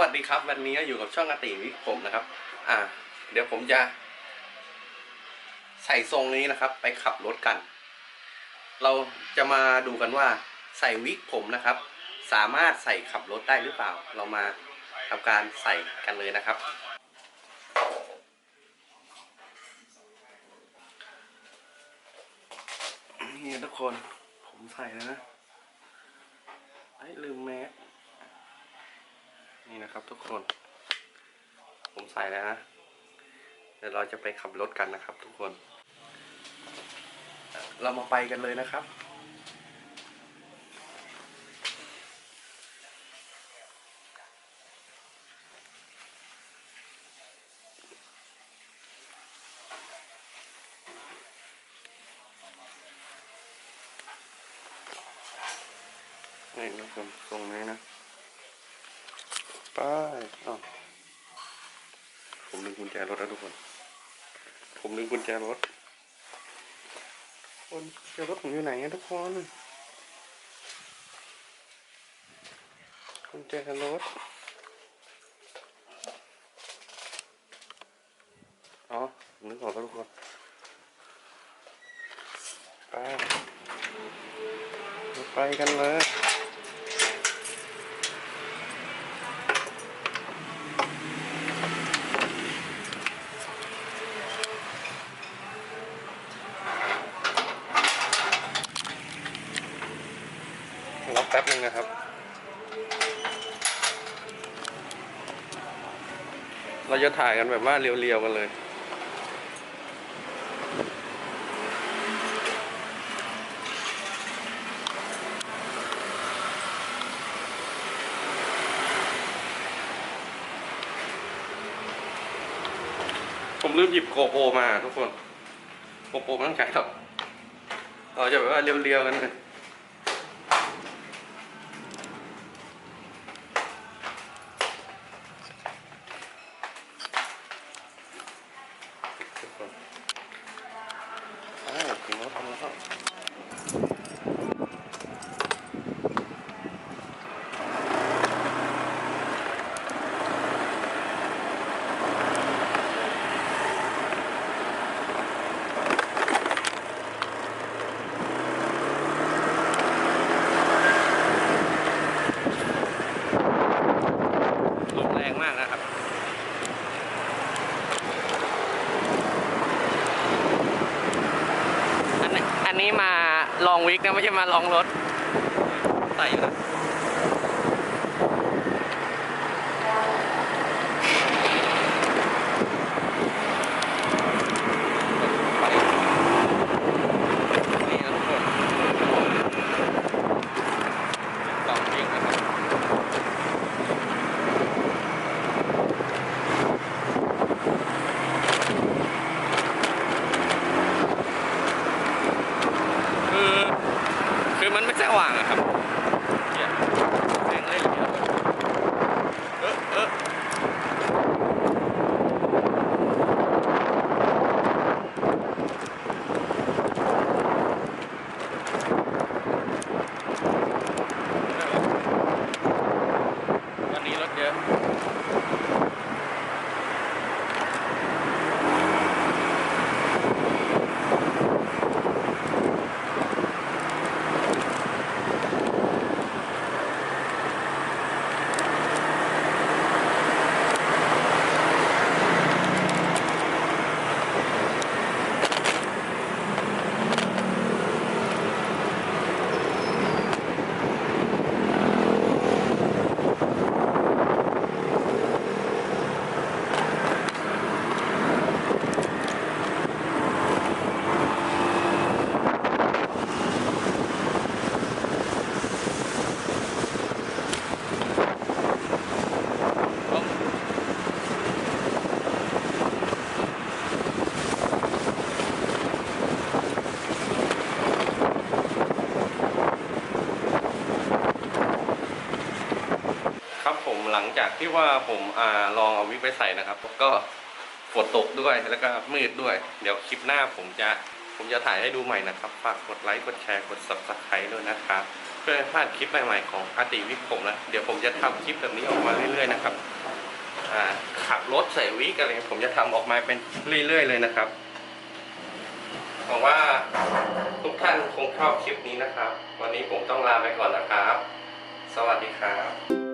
วัสดีครับ วันนี้อยู่กับช่องอติวิกผมนะครับ อ่า เดี๋ยวผมจะ ใส่ทรงนี้นะครับ ไปขับรถกัน เราจะมาดูกันว่าใส่วิกผมนะครับ สามารถใส่ขับรถได้หรือเปล่า เรามาทำการใส่กันเลยนะครับ นี่ทุกคนผมใส่แล้วนะไอ้ยลืมแมส นะครับ ทุกคน ผมใส่แล้วนะ เดี๋ยวเราจะไปขับรถกันนะครับ ทุกคน เรามาไปกันเลยนะครับนี่ทุกคนตรงนี้นะ ไปอ้าวผมลืมกุญแจรถแล้วทุกคน ผมลืมกุญแจรถคนกุญแจรถผมอยู่ไหนอะทุกคนกุญแจรถอ๋อนึกออกแล้วทุกคนไปไปกันเลย รอกแป๊บนึงนะครับ เราจะถ่ายกันแบบว่าเรียวๆกันเลยผมลืมหยิบโกโปรมาทุกคน โกโปรม่ต้องใช้หรอกเราจะแบบว่าเรียวๆกันเลย ทุกคนอ้าวถึงรถแล้วลมแรงมากนะครับ อันนี้อันนี้มา ลองวิกนะไม่ใช่มาลองรถใส่อยู่นะนี่นะทุกคนลองวิกนะครับคือ คือมันไม่สว่างอะครับเนี่ยแม่งเล่นเยอะเออเออวันนี้รถเยอะ ครับผม หลังจากที่ว่าผมอ่าลองเอาวิกไปใส่นะครับ ก็ฝนตกด้วยแล้วก็มืดด้วย เดี๋ยวคลิปหน้าผมจะผมจะถ่ายให้ดูใหม่นะครับฝากกดไลค์กดแชร์กด subscribe ด้วยนะครับเพื่อไม่พลาดคลิปใหม่ๆของอาติวิกผมนะเดี๋ยวผมจะทำคลิปแบบนี้ออกมาเรื่อยๆนะครับขับรถใส่วิกอะไรผมจะทำออกมาเป็นเรื่อยๆ เลยนะครับหวังว่าทุกท่านคงชอบคลิปนี้นะครับ วันนี้ผมต้องลาไปก่อนนะครับ สวัสดีครับ